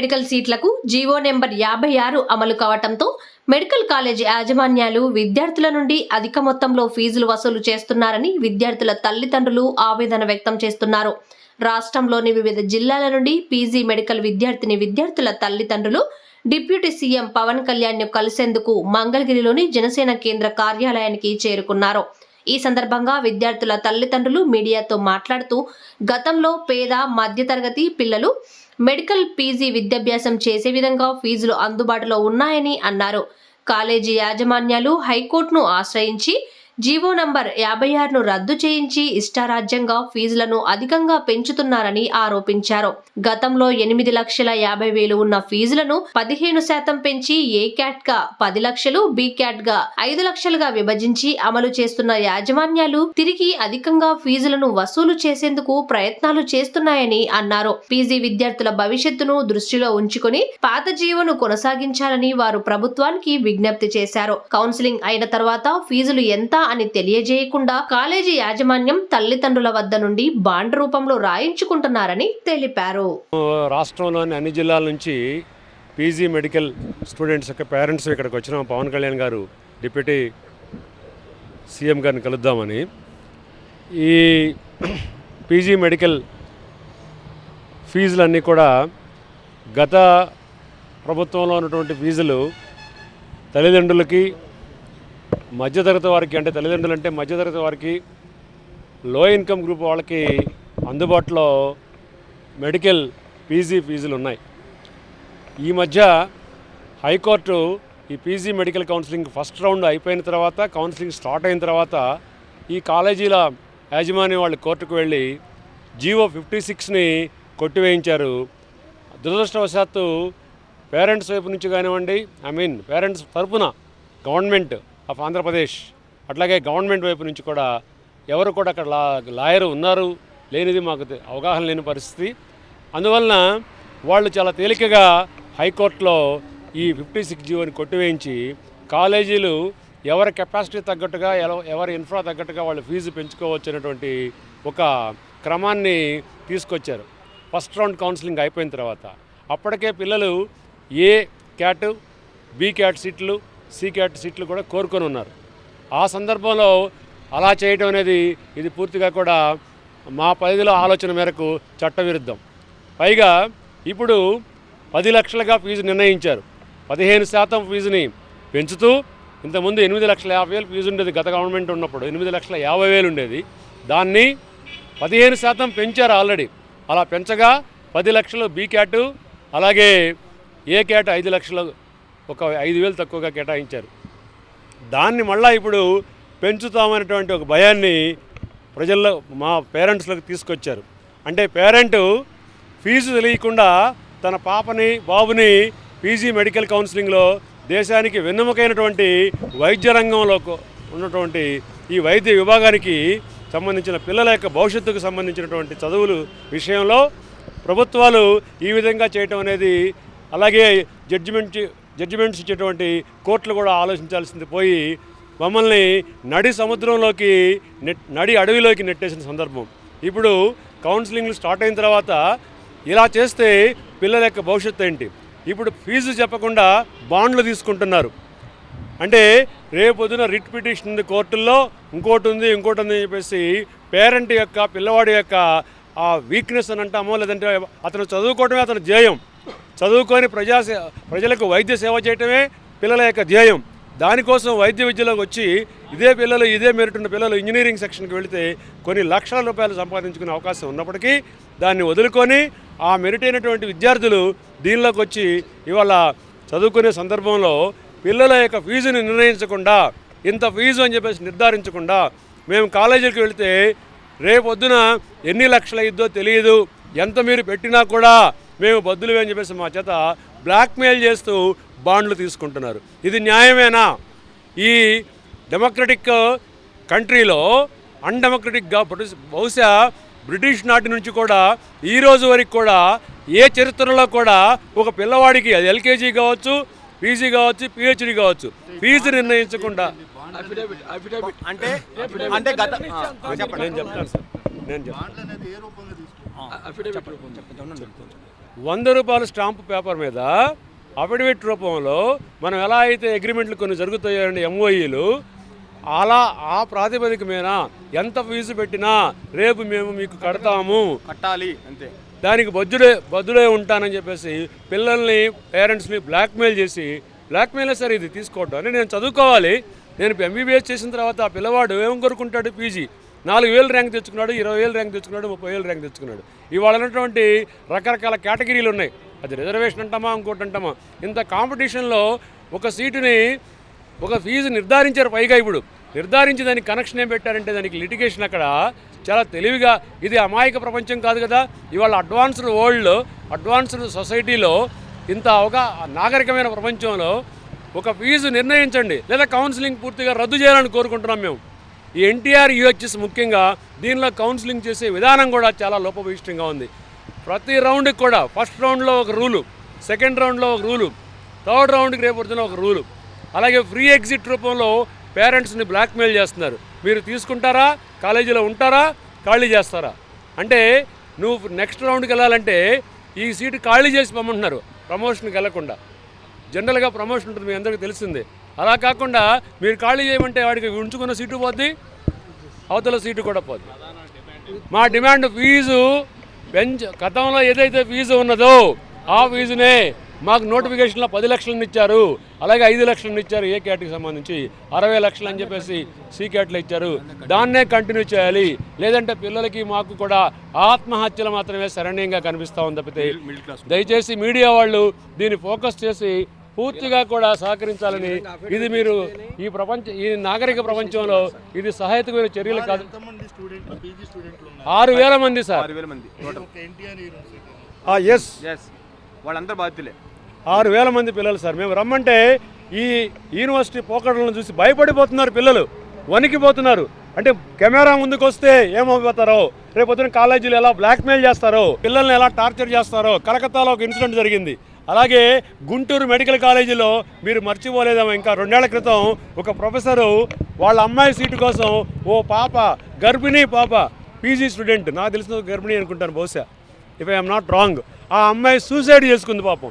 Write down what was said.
Medical సీట్లకు GO number యాభై ఆరు అమలు కావటంతో మెడికల్ కాలేజీ యాజమాన్యాలు విద్యార్థుల నుండి అధిక మొత్తంలో ఫీజులు వసూలు చేస్తున్నారని విద్యార్థుల తల్లిదండ్రులు ఆవేదన వ్యక్తం చేస్తున్నారు. రాష్ట్రంలోని వివిధ జిల్లాల నుండి పీజీ మెడికల్ విద్యార్థిని విద్యార్థుల తల్లిదండ్రులు డిప్యూటీ సీఎం పవన్ కళ్యాణ్ను కలిసేందుకు మంగళగిరిలోని జనసేన కేంద్ర కార్యాలయానికి చేరుకున్నారు. ఈ సందర్భంగా విద్యార్థుల తల్లిదండ్రులు మీడియాతో మాట్లాడుతూ గతంలో పేద మధ్యతరగతి పిల్లలు మెడికల్ పీజీ విద్యాభ్యాసం చేసే విధంగా ఫీజులు అందుబాటులో ఉన్నాయని అన్నారు. కాలేజీ యాజమాన్యాలు హైకోర్టును ఆశ్రయించి జీవో నంబర్ యాభై ఆరును రద్దు చేయించి ఇష్టారాజ్యంగా ఫీజులను అధికంగా పెంచుతున్నారని ఆరోపించారు. గతంలో ఎనిమిది లక్షల యాభై వేలు ఉన్న ఫీజులను పదిహేను శాతం పెంచి ఏ క్యాట్గా పది లక్షలు బి క్యాట్గా ఐదు లక్షలుగా విభజించి అమలు చేస్తున్న యాజమాన్యాలు తిరిగి అధికంగా ఫీజులను వసూలు చేసేందుకు ప్రయత్నాలు చేస్తున్నాయని అన్నారు. పీజీ విద్యార్థుల భవిష్యత్తును దృష్టిలో ఉంచుకొని పాత జీవను కొనసాగించాలని వారు ప్రభుత్వానికి విజ్ఞప్తి చేశారు. కౌన్సిలింగ్ అయిన తర్వాత ఫీజులు ఎంత అని తెలియజేయకుండా కాలేజీ యాజమాన్యం తల్లిదండ్రుల వద్ద నుండి బాండ్ రూపంలో రాయించుకుంటున్నారని తెలిపారు. రాష్ట్రంలోని అన్ని జిల్లాల నుంచి పీజీ మెడికల్ స్టూడెంట్స్ యొక్క పేరెంట్స్ ఇక్కడికి వచ్చిన. పవన్ కళ్యాణ్ గారు డిప్యూటీ సీఎం గారిని కలుద్దామని. ఈ పీజీ మెడికల్ ఫీజులన్నీ కూడా గత ప్రభుత్వంలో ఉన్నటువంటి ఫీజులు తల్లిదండ్రులకి మధ్యతరగతి వారికి అంటే తల్లిదండ్రులు అంటే మధ్యతరగతి వారికి లో ఇన్కమ్ గ్రూప్ వాళ్ళకి అందుబాటులో మెడికల్ పీజీ ఫీజులు ఉన్నాయి. ఈ మధ్య హైకోర్టు ఈ PG medical counselling first round అయిపోయిన తర్వాత కౌన్సిలింగ్ స్టార్ట్ అయిన తర్వాత ఈ కాలేజీల యాజమాన్యం వాళ్ళు కోర్టుకు వెళ్ళి జీవో ఫిఫ్టీ సిక్స్ని కొట్టివేయించారు. దురదృష్టవశాత్తు పేరెంట్స్ వైపు నుంచి కానివ్వండి ఐ మీన్ పేరెంట్స్ తరపున గవర్నమెంట్ ఆఫ్ ఆంధ్రప్రదేశ్. అట్లాగే గవర్నమెంట్ వైపు నుంచి కూడా ఎవరు కూడా అక్కడ లా లాయర్ ఉన్నారు లేనిది మాకు అవగాహన లేని పరిస్థితి. అందువలన వాళ్ళు చాలా తేలికగా హైకోర్టులో ఈ ఫిఫ్టీ సిక్స్ జీవోని కొట్టివేయించి కాలేజీలు ఎవరి కెపాసిటీ తగ్గట్టుగా ఎవరి ఇన్ఫ్రా తగ్గట్టుగా వాళ్ళు ఫీజు పెంచుకోవచ్చు అనేటువంటి ఒక క్రమాన్ని తీసుకొచ్చారు. ఫస్ట్ రౌండ్ కౌన్సిలింగ్ అయిపోయిన తర్వాత. అప్పటికే పిల్లలు ఏ క్యాట్ బి క్యాట్ సీట్లు సీక్యాట్ సీట్లు కూడా కోరుకొని ఉన్నారు. ఆ సందర్భంలో అలా చేయడం అనేది ఇది పూర్తిగా కూడా మా పరిధిలో ఆలోచన మేరకు చట్టవిరుద్ధం. పైగా ఇప్పుడు పది లక్షలుగా ఫీజు నిర్ణయించారు. పదిహేను శాతం ఫీజుని పెంచుతూ ఇంతకుముందు ఎనిమిది లక్షల యాభై వేలు ఫీజు ఉండేది గత గవర్నమెంట్ ఉన్నప్పుడు ఎనిమిది లక్షల యాభై వేలు ఉండేది. దాన్ని పదిహేను శాతం పెంచారు ఆల్రెడీ. అలా పెంచగా పది లక్షలు బీ క్యాటు అలాగే ఏ క్యాట్ ఐదు లక్షలు ఒక ఐదు వేలు తక్కువగా కేటాయించారు. దాన్ని మళ్ళా ఇప్పుడు పెంచుతామనేటువంటి ఒక భయాన్ని ప్రజల్లో మా పేరెంట్స్లకు తీసుకొచ్చారు. అంటే పేరెంటు ఫీజు తెలియకుండా తన పాపని బాబుని పీజీ మెడికల్ కౌన్సిలింగ్లో దేశానికి వెన్నెముకైనటువంటి వైద్య రంగంలో ఉన్నటువంటి ఈ వైద్య విభాగానికి సంబంధించిన పిల్లల యొక్క భవిష్యత్తుకు సంబంధించినటువంటి చదువులు విషయంలో ప్రభుత్వాలు ఈ విధంగా చేయటం అనేది అలాగే జడ్జిమెంట్ జడ్జిమెంట్స్ ఇచ్చేటువంటి కోర్టులు కూడా ఆలోచించాల్సింది పోయి మమ్మల్ని నడి సముద్రంలోకి నెట్ నడి అడవిలోకి నెట్టేసిన సందర్భం. ఇప్పుడు కౌన్సిలింగ్లు స్టార్ట్ అయిన తర్వాత ఇలా చేస్తే పిల్లల యొక్క భవిష్యత్తు ఏంటి? ఇప్పుడు ఫీజు చెప్పకుండా బాండ్లు తీసుకుంటున్నారు. అంటే రేపొద్దున రిట్ పిటిషన్ ఉంది కోర్టుల్లో ఇంకోటి ఉంది ఇంకోటి ఉంది అని చెప్పేసి పేరెంట్ యొక్క పిల్లవాడి యొక్క ఆ వీక్నెస్ అని అంటామో లేదంటే అతను చదువుకోవడమే అతను ధ్యేయం. చదువుకొని ప్రజా ప్రజలకు వైద్య సేవ చేయటమే పిల్లల యొక్క ధ్యేయం. దానికోసం వైద్య విద్యలోకి వచ్చి ఇదే పిల్లలు ఇదే మెరిట్ ఉన్న పిల్లలు ఇంజనీరింగ్ సెక్షన్కి వెళితే కొన్ని లక్షల రూపాయలు సంపాదించుకునే అవకాశం ఉన్నప్పటికీ దాన్ని వదులుకొని ఆ మెరిట్ అయినటువంటి విద్యార్థులు దీనిలోకి వచ్చి ఇవాళ చదువుకునే సందర్భంలో పిల్లల యొక్క ఫీజుని నిర్ణయించకుండా ఇంత ఫీజు అని చెప్పేసి నిర్ధారించకుండా మేము కాలేజీకి వెళితే రేపొద్దున ఎన్ని లక్షలు అయ్యిద్దో తెలియదు. ఎంత మీరు పెట్టినా కూడా మేము బద్దులు అని చెప్పేసి మా చేత బ్లాక్మెయిల్ చేస్తూ బాండ్లు తీసుకుంటున్నారు. ఇది న్యాయమేనా? ఈ డెమోక్రటిక్ కంట్రీలో అన్డెమోక్రటిక్గా బ్రిటిష్ బహుశా బ్రిటిష్ నాటి నుంచి కూడా ఈ రోజు వరకు కూడా ఏ చరిత్రలో కూడా ఒక పిల్లవాడికి అది ఎల్కేజీ కావచ్చు పీజీ కావచ్చు పిహెచ్డి కావచ్చు ఫీజు నిర్ణయించకుండా అఫిడవిట్ అఫిడవిట్ అంటే అంటే గత నేను చెప్తాను సార్. నేను చెప్తాను. వంద రూపాయల స్టాంపు పేపర్ మీద అఫిడవిట్ రూపంలో మనం ఎలా అయితే అగ్రిమెంట్లు కొన్ని జరుగుతాయండి ఎంఓఈలు అలా ఆ ప్రాతిపదిక మీద ఎంత ఫీజు పెట్టినా రేపు మేము మీకు కడతాము. కట్టాలి అంతే. దానికి బద్దుడే బద్దుడే ఉంటానని చెప్పేసి పిల్లల్ని పేరెంట్స్ని బ్లాక్మెయిల్ చేసి బ్లాక్మెయిల్ సార్ ఇది తీసుకోవడం నేను చదువుకోవాలి. నేను ఎంబీబీఎస్ చేసిన తర్వాత ఆ పిల్లవాడు ఏం కోరుకుంటాడు? పీజీ నాలుగు వేలు ర్యాంక్ తెచ్చుకున్నాడు ఇరవై వేలు ర్యాంక్ తెచ్చుకున్నాడు ముప్పై వేలు ర్యాంక్ తెచ్చుకున్నాడు. ఇవాళ ఉన్నటువంటి రకరకాల కేటగిరీలు ఉన్నాయి. అది రిజర్వేషన్ అంటామా ఇంకోటి అంటామా? ఇంత కాంపిటీషన్లో ఒక సీటుని ఒక ఫీజు నిర్ధారించారు పైగా ఇప్పుడు. నిర్ధారించి దానికి కనెక్షన్ ఏం పెట్టారంటే దానికి లిటిగేషన్ అక్కడ చాలా తెలివిగా ఇది అమాయక ప్రపంచం కాదు కదా. ఇవాళ అడ్వాన్స్డ్ వరల్డ్ అడ్వాన్స్డ్ సొసైటీలో ఇంత ఒక నాగరికమైన ప్రపంచంలో ఒక ఫీజు నిర్ణయించండి. లేదా కౌన్సిలింగ్ పూర్తిగా రద్దు చేయాలని కోరుకుంటున్నాం మేము. ఈ ఎన్టీఆర్ యూహెచ్ఎస్ ముఖ్యంగా దీనిలో కౌన్సిలింగ్ చేసే విధానం కూడా చాలా లోపభూయిష్టంగా ఉంది. ప్రతి రౌండ్కి కూడా ఫస్ట్ రౌండ్లో ఒక రూలు సెకండ్ రౌండ్లో ఒక రూలు థర్డ్ రౌండ్కి రేపు ఒక రూలు. అలాగే ఫ్రీ ఎగ్జిట్ రూపంలో పేరెంట్స్ని బ్లాక్మెయిల్ చేస్తున్నారు. మీరు తీసుకుంటారా? కాలేజీలో ఉంటారా? ఖాళీ చేస్తారా? అంటే నువ్వు నెక్స్ట్ రౌండ్కి వెళ్ళాలంటే ఈ సీటు ఖాళీ చేసి పంపుతున్నారు ప్రమోషన్కి వెళ్ళకుండా. జనరల్గా ప్రమోషన్ ఉంటుంది మీ అందరికీ తెలిసిందే. అలా కాకుండా మీరు ఖాళీ చేయమంటే వాడికి ఉంచుకున్న సీటు పోద్ది అవతల సీటు కూడా పోద్ది. మా డిమాండ్ ఫీజు పెంచ గతంలో ఏదైతే ఫీజు ఉన్నదో ఆ ఫీజునే మాకు నోటిఫికేషన్లో పది లక్షలను ఇచ్చారు అలాగే ఐదు లక్షలను ఇచ్చారు ఏ క్యాట్కి సంబంధించి. అరవై లక్షలు అని చెప్పేసి సి క్యాట్లో ఇచ్చారు. దాన్నే కంటిన్యూ చేయాలి. లేదంటే పిల్లలకి మాకు కూడా ఆత్మహత్యలు మాత్రమే శరణ్యంగా కనిపిస్తూ ఉంది తప్పితే దయచేసి మీడియా వాళ్ళు దీన్ని ఫోకస్ చేసి పూర్తిగా కూడా సహకరించాలని ఇది మీరు ఈ ప్రపంచ ఈ నాగరిక ప్రపంచంలో ఇది సహాయకమైన చర్యలు కాదు. ఆరు వేల మంది సార్. ఎస్ ఎస్ వాళ్ళందరూ బాధితులే. ఆరు వేల మంది పిల్లలు సార్. మేము రమ్మంటే ఈ యూనివర్సిటీ పోకడలను చూసి భయపడిపోతున్నారు పిల్లలు. వణికిపోతున్నారు. అంటే కెమెరా ముందుకు వస్తే ఏమైపోతారో రేపు పొద్దున కాలేజీలు ఎలా బ్లాక్మెయిల్ చేస్తారో? పిల్లల్ని ఎలా టార్చర్ చేస్తారో? కలకత్తాలో ఒక ఇన్సిడెంట్ జరిగింది. అలాగే గుంటూరు మెడికల్ కాలేజీలో మీరు మర్చిపోలేదేమో. ఇంకా రెండేళ్ళ క్రితం ఒక ప్రొఫెసరు వాళ్ళ అమ్మాయి సీటు కోసం ఓ పాప గర్భిణీ పాప పీజీ స్టూడెంట్ నాకు తెలిసిన గర్భిణీ అనుకుంటాను బహుశా. ఇఫ్ ఐఎమ్ నాట్ రాంగ్ ఆ అమ్మాయి సూసైడ్ చేసుకుంది పాపం.